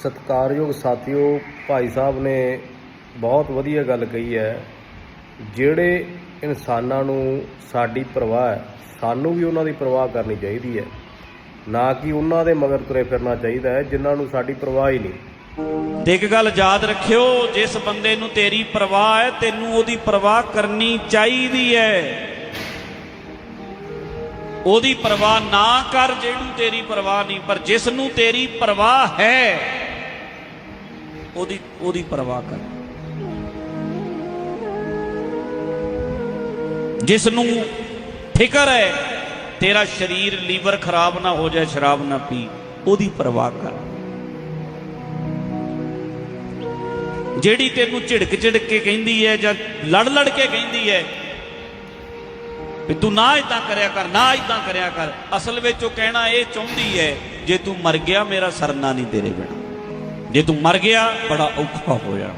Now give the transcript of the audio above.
ਸਤਿਕਾਰਯੋਗ ਸਾਥੀਓ, ਭਾਈ ਸਾਹਿਬ ਨੇ ਬਹੁਤ ਵਧੀਆ ਗੱਲ ਕਹੀ ਹੈ। ਜਿਹੜੇ ਇਨਸਾਨਾਂ ਨੂੰ ਸਾਡੀ ਪਰਵਾਹ ਹੈ, ਸਾਨੂੰ ਵੀ ਉਹਨਾਂ ਦੀ ਪਰਵਾਹ ਕਰਨੀ ਚਾਹੀਦੀ ਹੈ। ਨਾ ਕਿ ਉਹਨਾਂ ਦੇ ਮਗਰ ਤੁਰੇ ਫਿਰਨਾ ਚਾਹੀਦਾ ਹੈ, ਜਿਨ੍ਹਾਂ ਨੂੰ ਸਾਡੀ ਪਰਵਾਹ ਹੀ ਨਹੀਂ। ਤੇ ਇੱਕ ਗੱਲ ਯਾਦ ਰੱਖਿਓ, ਜਿਸ ਬੰਦੇ ਨੂੰ ਤੇਰੀ ਪਰਵਾਹ ਹੈ, ਤੈਨੂੰ ਉਹਦੀ ਪਰਵਾਹ ਕਰਨੀ ਚਾਹੀਦੀ ਹੈ। ਉਹਦੀ ਪਰਵਾਹ ਨਾ ਕਰ, ਜਿਹਨੂੰ ਤੇਰੀ ਪਰਵਾਹ ਨਹੀਂ, ਪਰ ਜਿਸ ਨੂੰ ਤੇਰੀ ਪਰਵਾਹ ਹੈ ਉਹਦੀ ਉਹਦੀ ਪਰਵਾਹ ਕਰ। ਜਿਸ ਨੂੰ ਫਿਕਰ ਹੈ, ਤੇਰਾ ਸਰੀਰ ਲੀਵਰ ਖਰਾਬ ਨਾ ਹੋ ਜਾਏ, ਸ਼ਰਾਬ ਨਾ ਪੀ, ਉਹਦੀ ਪਰਵਾਹ ਕਰ। ਜਿਹੜੀ ਤੈਨੂੰ ਝਿੜਕ ਝਿੜਕ ਕੇ ਕਹਿੰਦੀ ਹੈ ਜਾਂ ਲੜ ਲੜ ਕੇ ਕਹਿੰਦੀ ਹੈ, ਵੀ ਤੂੰ ਨਾ ਇਦਾਂ ਕਰਿਆ ਕਰ, ਨਾ ਇਦਾਂ ਕਰਿਆ ਕਰ, ਅਸਲ ਵਿੱਚ ਉਹ ਕਹਿਣਾ ਇਹ ਚਾਹੁੰਦੀ ਹੈ, ਜੇ ਤੂੰ ਮਰ ਗਿਆ, ਮੇਰਾ ਸਰਨਾ ਨਹੀਂ ਤੇਰੇ ਬਿਨਾ। ਜੇ ਤੂੰ ਮਰ ਗਿਆ ਬੜਾ ਔਖਾ ਹੋਇਆ।